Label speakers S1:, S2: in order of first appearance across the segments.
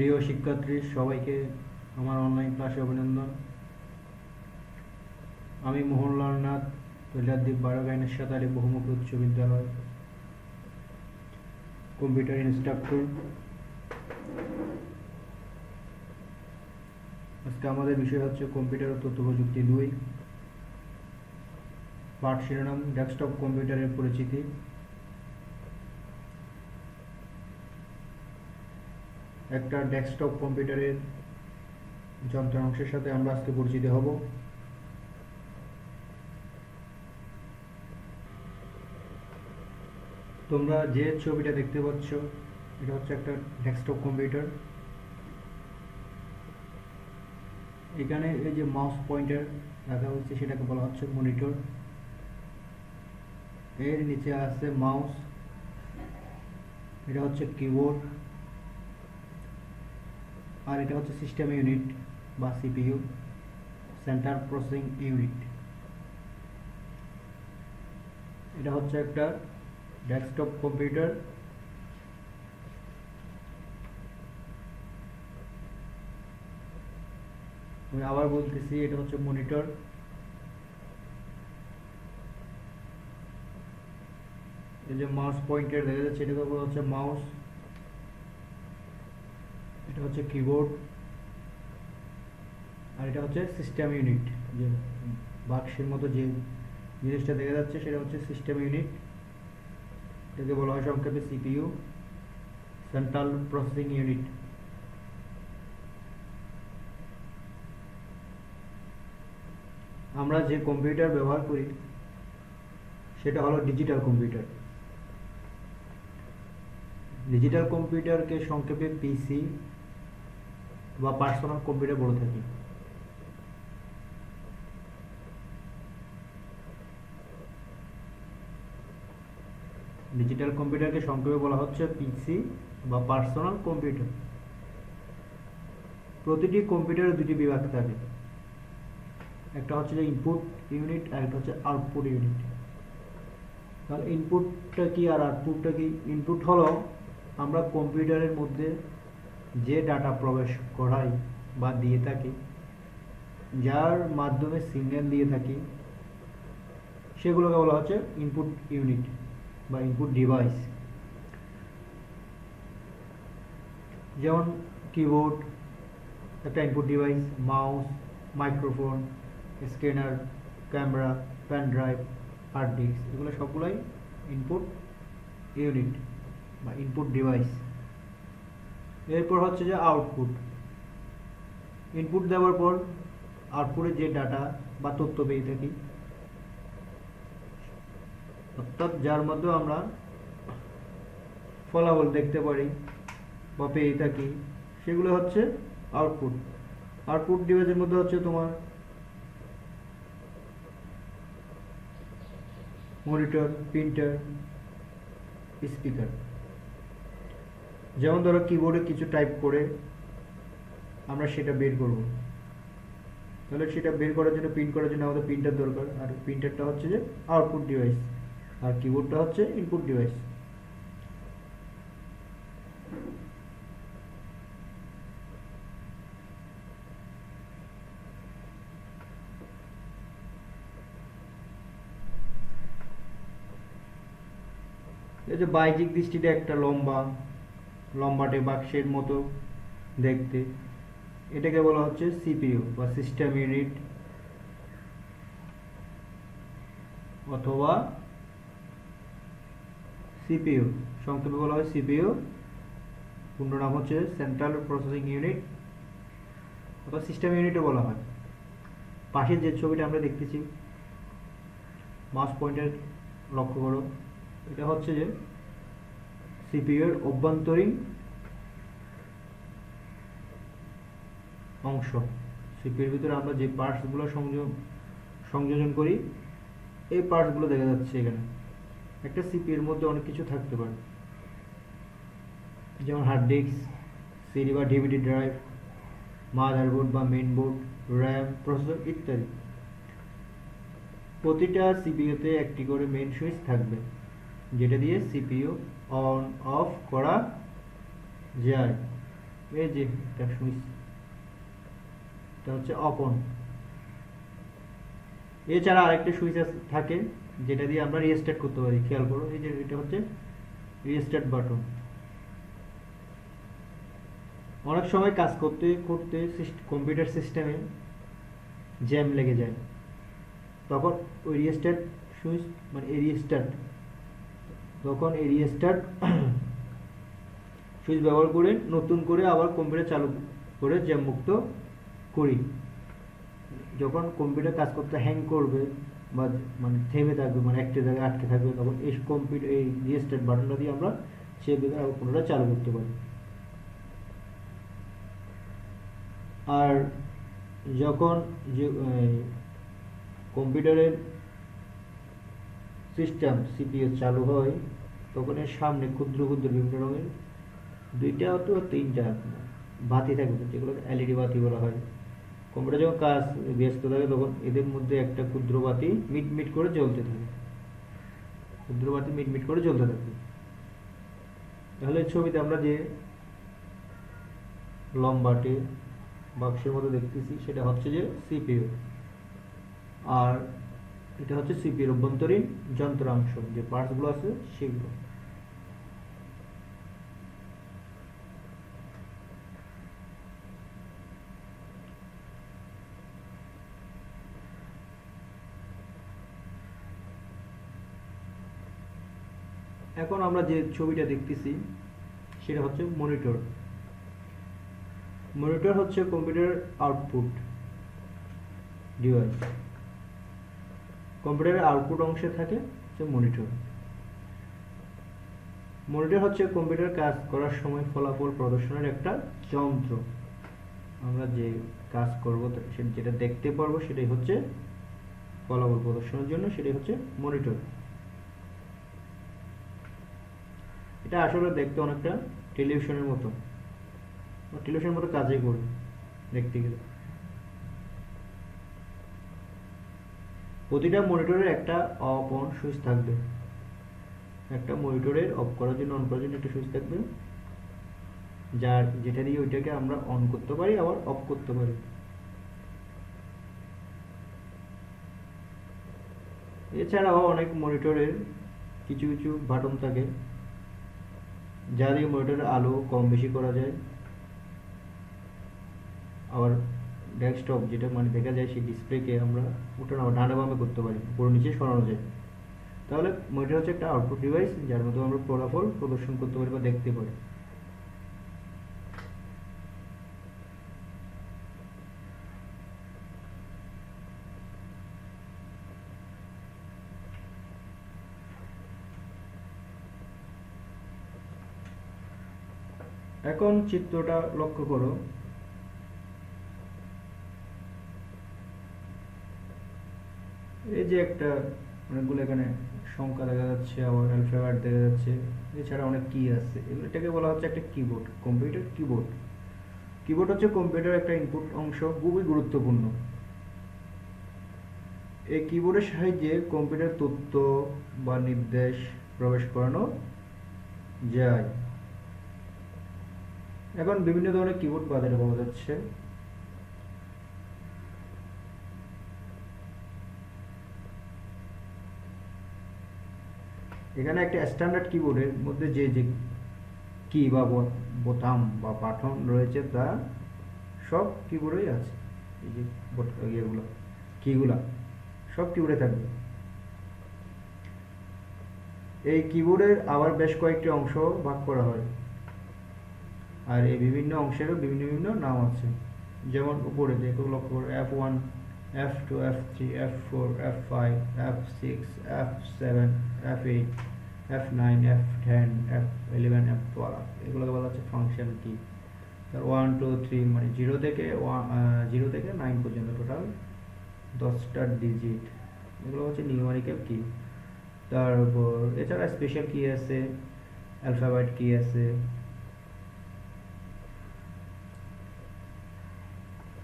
S1: প্রিয় শিক্ষার্থী, সবাইকে আমার অনলাইন ক্লাসে অভিনন্দন। আমি মোহনলাল নাথ তৈলাদ্বীপ বারোগাইনের সাঁতারি বহুমুখী উচ্চ বিদ্যালয় কম্পিউটার ইনস্ট্রাক্টর আজকে আমাদের বিষয় হচ্ছে কম্পিউটার ও তথ্য প্রযুক্তি দুই। পাঠ শিরোনাম ডেস্কটপ কম্পিউটারের পরিচিতি। একটা ডেস্কটপ কম্পিউটারের যন্ত্রাংশের সাথে আমরা আজকে পরিচিত হব। তোমরা যে ছবিটা দেখতে পাচ্ছ, এটা হচ্ছে একটা ডেস্কটপ কম্পিউটার। এখানে এই যে মাউস পয়েন্টার রাখা হচ্ছে সেটাকে বলা হচ্ছে মনিটর। এর নিচে আছে মাউস। এটা হচ্ছে কিবোর্ড। আর এটা হচ্ছে সিস্টেম ইউনিট বা সিপিইউ সেন্টার প্রসেসিং ইউনিট এটা হচ্ছে একটা ডেস্কটপ কম্পিউটার আমি আবার বলতেছি, এটা হচ্ছে মনিটর এই যে মাউস পয়েন্টার দেখা যাচ্ছে বলা হচ্ছে মাউস এটা হচ্ছে কিবোর্ড আর এটা হচ্ছে সিস্টেম ইউনিট যে বাক্সের মতো যে জিনিসটা দেখা যাচ্ছে, সেটা হচ্ছে সিস্টেম ইউনিট এটাকে বলা হয় সংক্ষেপে সিপিইউ সেন্ট্রাল প্রসেসিং ইউনিট আমরা যে কম্পিউটার ব্যবহার করি, সেটা হলো ডিজিটাল কম্পিউটার ডিজিটাল কম্পিউটারকে সংক্ষেপে পিসি বা পার্সোনাল কম্পিউটার বলে থাকি। ডিজিটাল কম্পিউটারকে সংক্ষেপে বলা হচ্ছে পিসি বা পার্সোনাল কম্পিউটার প্রতিটি কম্পিউটারে দুটি বিভাগ থাকে। একটা হচ্ছে যে ইনপুট ইউনিট আর একটা হচ্ছে আউটপুট ইউনিট তাহলে ইনপুটটা কি আর আউটপুটটা কি? ইনপুট হলো আমরা কম্পিউটারের মধ্যে যে ডাটা প্রবেশ করাই বা দিয়ে থাকি, যার মাধ্যমে সিগন্যাল দিয়ে থাকি, সেগুলোকে বলা হচ্ছে ইনপুট ইউনিট বা ইনপুট ডিভাইস যেমন কিবোর্ড একটা input device mouse microphone scanner camera pen drive hard disk এগুলো সবগুলোই ইনপুট ইউনিট বা ইনপুট ডিভাইস এরপর হচ্ছে যে আউটপুট ইনপুট দেওয়ার পর আউটপুটে যে ডাটা বা তথ্য পেয়ে থাকি। অর্থাৎ যার মধ্যে আমরা ফলাফল দেখতে পারি বা পেয়ে থাকি, সেগুলো হচ্ছে আউটপুট আউটপুট ডিভাইসের মধ্যে হচ্ছে তোমার মনিটর প্রিন্টার স্পিকার যেমন ধরো কিবোর্ডে কিছু টাইপ করে আমরা সেটা বের করব। তাহলে সেটা বের করার জন্য প্রিন্ট করার জন্য আমাদের প্রিন্টার দরকার। আর প্রিন্টারটা হচ্ছে যে আউটপুট ডিভাইস আর কিবোর্ডটা হচ্ছে ইনপুট ডিভাইস এই যে বাহ্যিক দৃষ্টিতে একটা লম্বা। লম্বাটে বাক্সের মতো দেখতে। এটাকে বলা হচ্ছে সিপিইউ বা সিস্টেম ইউনিট অথবা সিপিইউ। সংক্ষেপে বলা হয় সিপিইউ। পূর্ণ নাম হচ্ছে সেন্ট্রাল প্রসেসিং ইউনিট অথবা সিস্টেম ইউনিটও বলা হয়। পাশের যে ছবিটা আমরা দেখতেছি মাউস পয়েন্টের লক্ষ্য করো, এটা হচ্ছে যে সিপিইউ এর অভ্যন্তরীণ অংশ। সিপিইউর ভিতরে আমরা যে পার্টসগুলো সংযোগ, সংযোজন করি, এই পার্টসগুলো দেখা যাচ্ছে এখানে। একটা সিপিইউর মধ্যে অনেক কিছু থাকতে পারে। যেমন হার্ড ডিস্ক সিডি বা ডিভিডি ড্রাইভ মাদারবোর্ড বা মেইন বোর্ড র্যাম প্রসেসর ইত্যাদি। প্রতিটা সিপিইউতে একটি করে মেইন সুইচ থাকবে, যেটা দিয়ে সিপিইউ অন, অফ করা যায়। এই যে একটা সুইচ এটা হচ্ছে অপন এছাড়া আরেকটা সুইচ থাকে, যেটা দিয়ে আমরা রিস্টার্ট করতে পারি, খেয়াল করো, এই যে, এটা হচ্ছে রিস্টার্ট বাটন। অনেক সময় কাজ করতে করতে কম্পিউটার সিস্টেমে জ্যাম লেগে যায়। তখন ওই রিস্টার্ট সুইচ মানে এই রিস্টার্ট তখন এই রিস্টার্ট সুইচ ব্যবহার করে নতুন করে আবার কম্পিউটার চালু করে জ্যাম মুক্ত করি। যখন কম্পিউটার কাজ করতে হ্যাং করবে বা মানে থেমে থাকবে মানে একটা জায়গায় আটকে থাকবে, তখন এই কম্পিউটার এই রিস্টার্ট বাটনটা দিয়ে আমরা সে বেকার আবার পুনরায় চালু করতে পারি। আর যখন যে কম্পিউটারের সিস্টেম সিপিএস চালু হয় তখন এর সামনে ক্ষুদ্র ক্ষুদ্র বিভিন্ন রঙের দুইটা অথবা তিনটা বাতি থাকবে যেগুলো এলইডি বাতি বলা হয়। কম্পিউটার যখন কাজ ব্যস্ত থাকে, তখন এদের মধ্যে একটা ক্ষুদ্র বাতি মিট মিট করে জ্বলতে থাকে। ক্ষুদ্র বাতি মিট মিট করে জ্বলতে থাকবে তাহলে ছবিতে আমরা যে লম্বাটে বাক্সের মতো দেখতেছি, সেটা হচ্ছে যে সিপিইউ আর এটা হচ্ছে সিপিইউর অভ্যন্তরীণ যন্ত্রাংশ, যে পার্টসগুলো আছে সেগুলো। এখন আমরা যে ছবিটা দেখতেছি, সেটা হচ্ছে মনিটর। মনিটর হচ্ছে কম্পিউটার আউটপুট ডিভাইস কম্পিউটারের আউটপুট অংশে থাকে হচ্ছে মনিটর মনিটর হচ্ছে কম্পিউটার কাজ করার সময় ফলাফল প্রদর্শনের একটা যন্ত্র। আমরা যে কাজ করব যেটা দেখতে পারব সেটাই হচ্ছে ফলাফল প্রদর্শনের জন্য সেটাই হচ্ছে মনিটর এটা আসলে দেখতে অনেকটা টেলিভিশনের মতো। টেলিভিশনের মতো কাজই করবে দেখতে গেলে। প্রতিটা মনিটরের একটা অফ অন সুইচ থাকবে। একটা মনিটরের অফ করার জন্য অন করার জন্য একটা সুইচ থাকবে, যার, যেটা দিয়ে ওইটাকে আমরা অন করতে পারি, আবার অফ করতে পারি। এছাড়াও অনেক মনিটরের কিছু কিছু বাটন থাকে, যা দিয়ে মনিটরের আলো কম বেশি করা যায়। আবার ডেস্কটপ যেটা মানে দেখা যায় সেই ডিসপ্লেকে আমরা উঠানো ডানে বামে করতে পারি, উপর নিচে সরানো যায়। তাহলে মনিটর হচ্ছে একটা আউটপুট ডিভাইস যার মধ্যে আমরা ফলাফল প্রদর্শন করতে পারি বা দেখতে পারি। এখন চিত্রটা লক্ষ্য করো এই যে একটা অনেকগুলো এখানে সংখ্যা দেখা যাচ্ছে, আবার অ্যালফাবেট দেখা যাচ্ছে, এছাড়া অনেক কি আছে। এগুলোটাকে বলা হচ্ছে একটা কিবোর্ড কম্পিউটার কিবোর্ড কিবোর্ড হচ্ছে কম্পিউটার একটা ইনপুট অংশ, খুবই গুরুত্বপূর্ণ। এই কিবোর্ডের সাহায্যে কম্পিউটার তথ্য বা নির্দেশ প্রবেশ করানো যায়। এখন বিভিন্ন ধরনের কিবোর্ড বাজারে পাওয়া যাচ্ছে। এখানে একটা স্ট্যান্ডার্ড কিবোর্ডের মধ্যে যে যে কি বা বোতাম বা পাঠন রয়েছে তা সব কিবোর্ডেই আছে। এই যে ইয়েগুলো কিগুলা সব কিবোর্ডে থাকবে। এই কিবোর্ডের আবার বেশ কয়েকটি অংশ ভাগ করা হয়। আর এই বিভিন্ন অংশেরও বিভিন্ন বিভিন্ন নাম আছে। যেমন উপরে দেখো লক্ষ্য করো F one F two F three F four F five F six F seven F eight F nine F ten F eleven F twelve এগুলোকে বলা হচ্ছে ফাংশন কি তার ওয়ান টু থ্রি মানে জিরো থেকে জিরো থেকে নাইন পর্যন্ত total দশটা ডিজিট এগুলো হচ্ছে নিউমারিক্যাল কি তারপর এছাড়া স্পেশাল কি আছে অ্যালফাবেট কি আছে।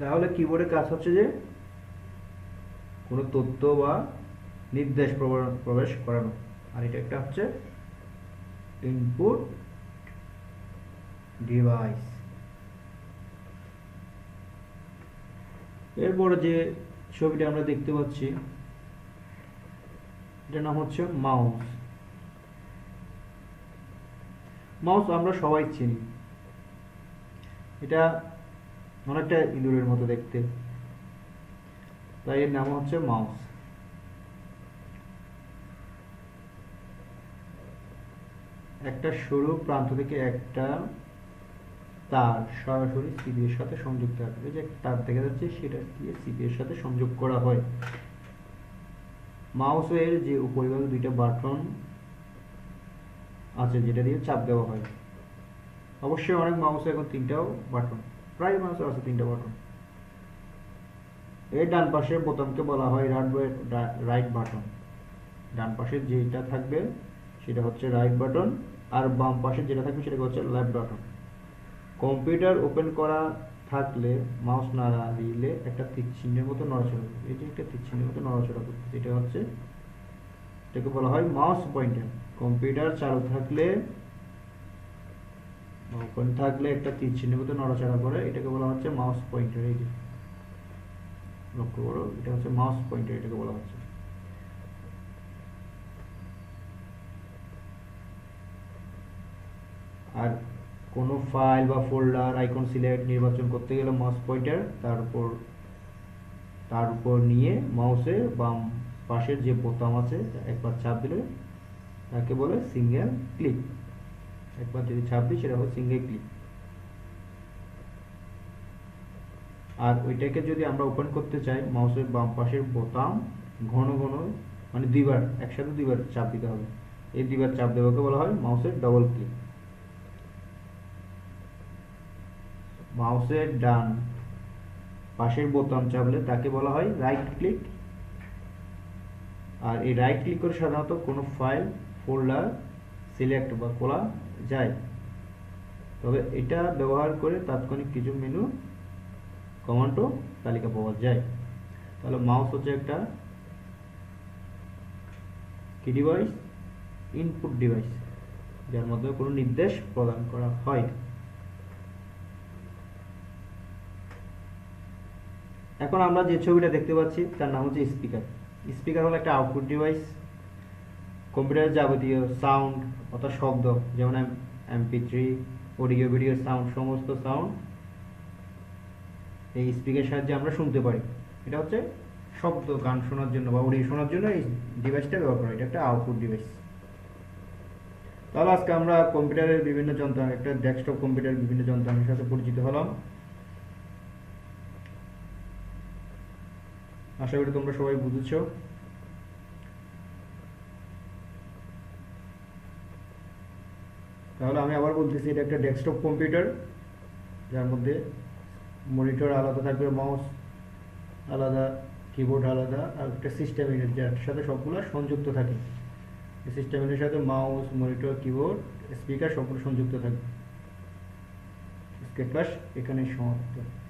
S1: তাহলে কিবোর্ডের কাজ হচ্ছে যে কোনো তথ্য বা নির্দেশ প্রবেশ করানো। আর এটা একটা হচ্ছে ইনপুট ডিভাইস এরপর যে ছবিটা আমরা দেখতে পাচ্ছি, এটার নাম হচ্ছে মাউস মাউস আমরা সবাই চিনি। এটা অনেকটা ইঁদুরের মতো দেখতে। তাই এর নাম হচ্ছে মাউস। একটা সরু প্রান্ত থেকে একটা তার সরাসরি সিবি এর সাথে সংযুক্ত থাকবে যে তার দেখা যাচ্ছে, সেটা দিয়ে সিবি এর সাথে সংযোগ করা হয়। মাউসের যে উপরিভাগে, দুইটা বাটন আছে, যেটা দিয়ে চাপ দেওয়া হয়। অবশ্যই অনেক মাউসে এখন তিনটাও বাটন। প্রায় মাউসে আছে তিনটা বাটন। এর ডান পাশের বোতামকে বলা হয় রাইট বাটন ডান পাশে যেটা থাকবে, সেটা হচ্ছে রাইট বাটন আর বাম পাশে যেটা থাকবে, সেটা হচ্ছে লেফট বাটন কম্পিউটার ওপেন করা থাকলে মাউস নাড়া দিলে একটা তীর চিহ্নের মতো নড়াচড়া করবে। এই যে একটা তীর চিহ্নের মতো নড়াচড়া করবে, এটা হচ্ছে, এটাকে বলা হয় মাউস পয়েন্টার কম্পিউটার চালু থাকলে ওপেন থাকলে একটা তীর চিহ্নের মতো নড়াচড়া করে, এটাকে বলা হচ্ছে মাউস পয়েন্টার এই যে লক্ষ্য করো এটা হচ্ছে মাউস পয়েন্টার এটাকে বলা হচ্ছে। আর কোনো ফাইল বা ফোল্ডার আইকন সিলেক্ট নির্বাচন করতে গেলে মাউস পয়েন্টার তার উপর তার উপর নিয়ে মাউসের বাম পাশের যে বোতাম আছে, একবার চাপ দিলে তাকে বলে সিঙ্গেল ক্লিক একবার যদি চাপ দিই, সেটা হচ্ছে সিঙ্গেল ক্লিক আর ওইটাকে যদি আমরা ওপেন করতে চাই, মাউসের বাম পাশের বোতাম ঘন ঘন মানে দুইবার, একসাথে দুইবার চাপ দিতে হবে। এই দুইবার চাপ দেওয়াকে বলা হয় মাউসের ডবল ক্লিক মাউসের ডান পাশের বোতাম চাপলে তাকে বলা হয় রাইট ক্লিক আর এই রাইট ক্লিক করে সাধারণত কোনো ফাইল ফোল্ডার সিলেক্ট বা খোলা যায়। তবে এটা ব্যবহার করে তাৎক্ষণিক কিছু মেনু কমান্ডও তালিকা পাওয়া যায়। তাহলে মাউস হচ্ছে একটা কি ডিভাইস ইনপুট ডিভাইস যার মাধ্যমে কোনো নির্দেশ প্রদান করা হয়। এখন আমরা যে ছবিটা দেখতে পাচ্ছি, তার নাম হচ্ছে স্পিকার স্পিকার হলো একটা আউটপুট ডিভাইস কম্পিউটারের যাবতীয় সাউন্ড অর্থাৎ শব্দ, যেমন MP three audio video sound সমস্ত সাউন্ড এই স্পিকারের সাহায্যে আমরা শুনতে পারি। এটা হচ্ছে শব্দ, গান শোনার জন্য বা অডিও শোনার জন্য এই ডিভাইসটা ব্যবহার করা এটা একটা আউটপুট ডিভাইস তাহলে আজকে আমরা কম্পিউটারের বিভিন্ন যন্ত্র একটা ডেস্কটপ কম্পিউটারের বিভিন্ন যন্ত্রাংশের সাথে পরিচিত হলাম। আশা করি তোমরা সবাই বুঝেছ। তাহলে আমি আবার বলতেছি, এটা একটা ডেস্কটপ কম্পিউটার যার মধ্যে মনিটর আলাদা থাকবে, মাউস আলাদা কিবোর্ড আলাদা, আর একটা সিস্টেম ইউনিট যার সাথে সবগুলো সংযুক্ত থাকে। সিস্টেম ইউনিটের সাথে মাউস, মনিটর কিবোর্ড স্পিকার সবগুলো সংযুক্ত থাকবে। স্কেট ক্লাস এখানেই সমাপ্ত।